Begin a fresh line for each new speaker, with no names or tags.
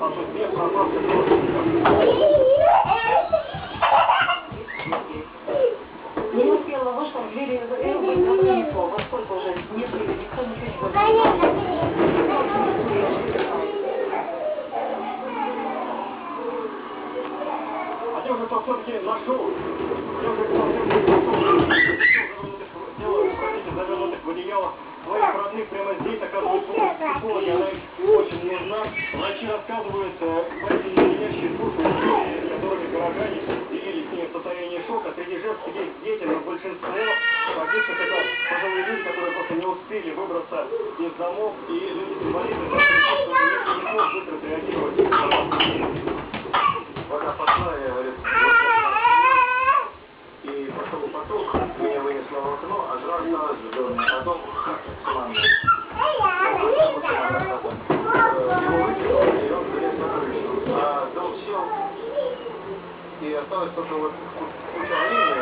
Не успела вышла в двери никто не слова. Во сколько уже? Не пили, никто ничего не
уже кто все-таки нашел. Кто все-таки нашел. Дело управитель завернутых в одеяло своих родных прямо здесь оказывается психологи, она им очень нужна. Врачи рассказывают, эти душу, э, которыми горожане явились с ними в состоянии шока. Среди жертв есть дети, но большинство погибших это пожилые люди, которые просто не успели выбраться из домов, и люди с просто не, смогут быстро реагировать. Вода пошла, я говорю, и пошел поток, меня вынесло в окно, а жара осталась в доме, а дом с мамой. Сел, и осталось только вот ку- куча крыша.